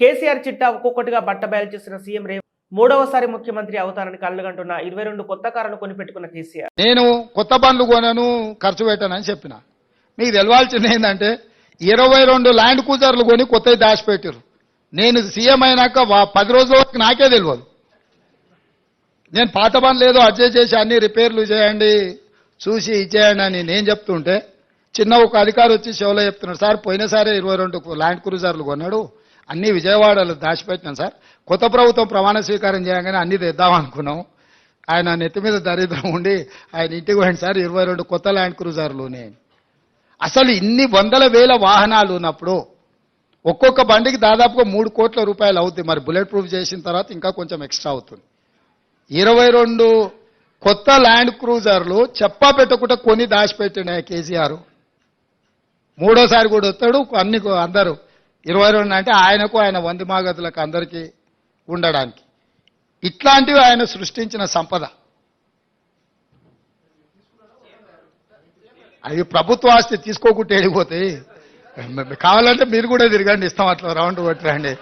కేసీఆర్ చిట్టా ఒక్కొక్కటిగా బట్టబయలు చేసిన సీఎం రేవంత్ మూడవసారి ముఖ్యమంత్రి అవుతారని కళ్ళగంటున్న ఇరవై రెండు కొత్త కారులు కొనిపెట్టుకున్న కేసీఆర్. నేను కొత్త బండ్లు కొనను ఖర్చు పెట్టానని చెప్పిన. మీకు తెలవాల్సింది ఏంటంటే ఇరవై రెండు ల్యాండ్ కూజర్లు కొని కొత్తవి దాచిపెట్టారు నేను సీఎం అయినాక వా- పది రోజుల వరకు నాకే తెలియదు నేను పాత బండ్లు ఏదో అడ్జస్ట్ చేసి అన్ని రిపేర్లు చేయండి చూసి ఇచ్చేయండి అని నేను చెప్తుంటే చిన్న ఒక అధికారి వచ్చి షోలో చెప్తున్నాడు సార్ పోయినసారి ఇరవై రెండు ల్యాండ్ క్రూజర్లు కొన్నాడు అన్ని విజయవాడలో దాచిపెట్టినాం సార్. కొత్త ప్రభుత్వం ప్రమాణ స్వీకారం చేయగానే అన్ని తెద్దాం అనుకున్నాం. ఆయన నెత్తి మీద దరిద్రం ఉండి ఆయన ఇంటికి పోయింది సార్ ఇరవై రెండు కొత్త ల్యాండ్ క్రూజర్లునే. అసలు ఇన్ని వందల వేల వాహనాలు ఉన్నప్పుడు ఒక్కొక్క బండికి దాదాపుగా మూడు కోట్ల రూపాయలు అవుతుంది మరి బుల్లెట్ ప్రూఫ్ చేసిన తర్వాత ఇంకా కొంచెం ఎక్స్ట్రా అవుతుంది. ఇరవై రెండు కొత్త ల్యాండ్ క్రూజర్లు చెప్పా పెట్టకుండా కొని దాచిపెట్టిన కేసీఆర్. మూడోసారి కూడా వస్తాడు అన్ని అందరూ. ఇరవై రెండు అంటే ఆయనకు ఆయన వందిమాగతులకు అందరికీ ఉండడానికి. ఇట్లాంటివి ఆయన సృష్టించిన సంపద. అది ప్రభుత్వ ఆస్తి తీసుకోకుంటే వెళ్ళిపోతాయి. కావాలంటే మీరు కూడా తిరగండి ఇస్తాం అట్లా రౌండ్ కొట్టరండి